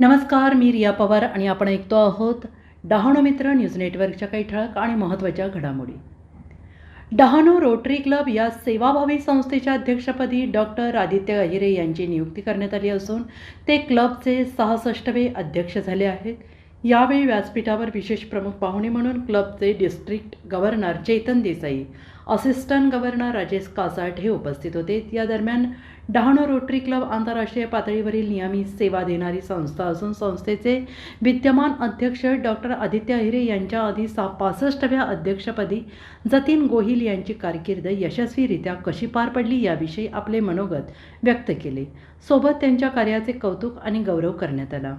नमस्कार मी रिया पवार आणि आपण ऐकतो आहोत डहाणू मित्र न्यूज नेटवर्कच्या काही ठळक आणि महत्त्वाच्या घडामोडी. डहाणू रोटरी क्लब या सेवाभावी संस्थेच्या अध्यक्षपदी डॉक्टर आदित्य अहिरे यांची नियुक्ती करण्यात आली असून ते क्लबचे सहासष्टवे अध्यक्ष झाले आहेत. यावेळी व्यासपीठावर विशेष प्रमुख पाहुणे म्हणून क्लबचे district governor Chetan Desai assistant governor Rajesh Kasat हे उपस्थित होते. या दरम्यान डहाणू रोटरी क्लब आंतरराष्ट्रीय पातळीवरील नियमित सेवा देणारी संस्था असून संस्थेचे विद्यमान अध्यक्ष डॉक्टर आदित्य अहिरे यांच्या आधी सा पासष्टव्या अध्यक्षपदी जतीन गोहिल यांची कारकीर्द यशस्वीरित्या कशी पार पडली याविषयी आपले मनोगत व्यक्त केले. सोबत त्यांच्या कार्याचे कौतुक आणि गौरव करण्यात आला.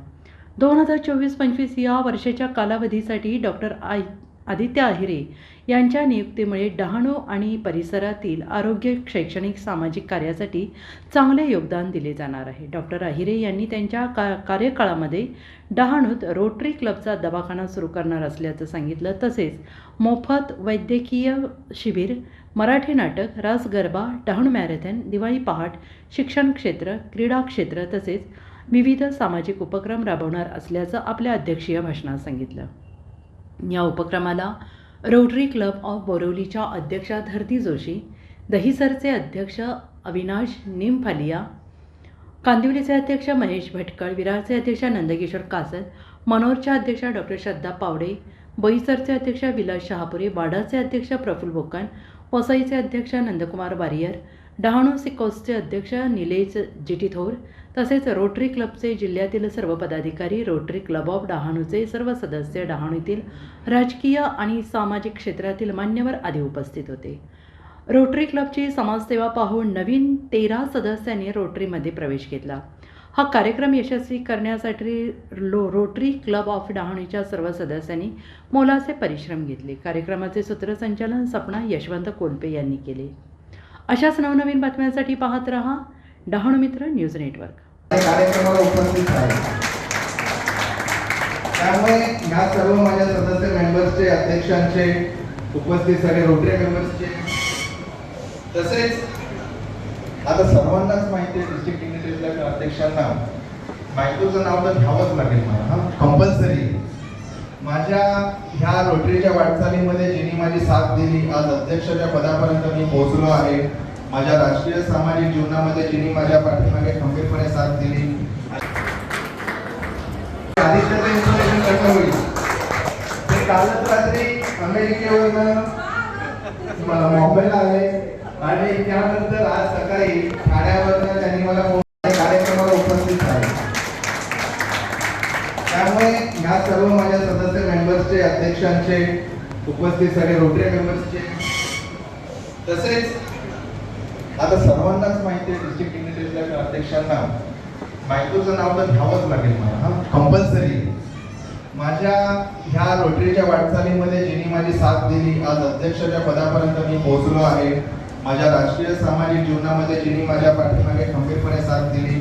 दोन हजार चोवीस पंचवीस या वर्षाच्या कालावधीसाठी डॉक्टर आय. आदित्य आहिरे यांच्या नियुक्तीमुळे डहाणू आणि परिसरातील आरोग्य शैक्षणिक सामाजिक कार्यासाठी चांगले योगदान दिले जाणार आहे. डॉक्टर आहिरे यांनी त्यांच्या का कार्यकाळामध्ये डहाणूत रोटरी क्लबचा दवाखाना सुरू करणार असल्याचं सांगितलं. तसेच मोफत वैद्यकीय शिबिर मराठी नाटक रास गरबा डहाणू मॅरेथॉन दिवाळी पहाट शिक्षण क्षेत्र क्रीडा क्षेत्र तसेच विविध सामाजिक उपक्रम राबवणार असल्याचं आपल्या अध्यक्षीय भाषणात सांगितलं. या उपक्रमाला रोटरी क्लब ऑफ बोरवलीच्या अध्यक्षा धरती जोशी दहिसरचे अध्यक्ष अविनाश निमफालिया कांदिवलीचे अध्यक्ष महेश भटकळ विरारचे अध्यक्ष नंदकिशोर कासत मनोरच्या अध्यक्षा डॉक्टर श्रद्धा पावडे बोईसरचे अध्यक्ष विलास शहापुरे वाडाचे अध्यक्ष प्रफुल्ल बोकन वसईचे अध्यक्ष नंदकुमार वारियर डहाणू सिकोसचे अध्यक्ष निलेश जिटीथोर तसेच रोटरी क्लबचे जिल्ह्यातील सर्व पदाधिकारी रोटरी क्लब ऑफ डहाणूचे सर्व सदस्य डहाणूतील राजकीय आणि सामाजिक क्षेत्रातील मान्यवर आदी उपस्थित होते. रोटरी क्लबची समाजसेवा पाहून नवीन तेरा सदस्यांनी रोटरीमध्ये प्रवेश घेतला. हा कार्यक्रम यशस्वी करण्यासाठी लो रोटरी क्लब ऑफ डहाणूच्या सर्व सदस्यांनी मोलाचे परिश्रम घेतले. कार्यक्रमाचे सूत्रसंचालन सपना यशवंत कोलपे यांनी केले. अशाच नवनवीन बातम्यांसाठी पाहत रहा डहाणू मित्र न्यूज नेटवर्क. कार्यक्रमाला उपस्थित आहे त्यामुळे ह्या सर्व माझ्या सदस्य मेंबर्सचे अध्यक्षांचे उपस्थित सगळे रोटरी मेंबर्सचे तसेच आता सर्वांनाच माहिती आहे डिस्ट्रिक्ट डिग्निटरीजच्या अध्यक्षांना. बायकोचं नाव तर घ्यावंच लागेल मला. हा कंपल्सरी माझ्या ह्या रोटरीच्या वाटचालीमध्ये जिने माझी साथ दिली. आज अध्यक्षाच्या पदापर्यंत मी पोहोचलो आहे. माझ्या राष्ट्रीय सामाजिक जीवनामध्ये जिने माझ्या पाठीमागे खंबीरपणे साथ दिली. इन्स्टॉलेशन कसं होईल. ते कालच रात्री अमेरिकेवरनं मला मुंबईला आले आणि त्यानंतर आज सकाळी ठाण्यावरनं त्यांनी मला कार्यक्रमाला उपस्थित झाले. त्यामुळे ह्या सर्व माझ्या सदस्य मेंबर्सचे अध्यक्षांचे उपस्थित सगळे रोटरी मेंबर्सचे तसेच आता सर्वांनाच माहिती आहे डिस्ट्रिक्ट डिग्निटरीजच्या अध्यक्षांना. बायकोचं नाव तर घ्यावंच लागेल मला. हा कंपल्सरी माझ्या ह्या रोटरीच्या वाटचालीमध्ये जिने माझी साथ दिली आज अध्यक्षाच्या पदापर्यंत मी पोहोचलो आहे. माझ्या राष्ट्रीय सामाजिक जीवनामध्ये जिने माझ्या पाठीमागे खंबीरपणे साथ दिली.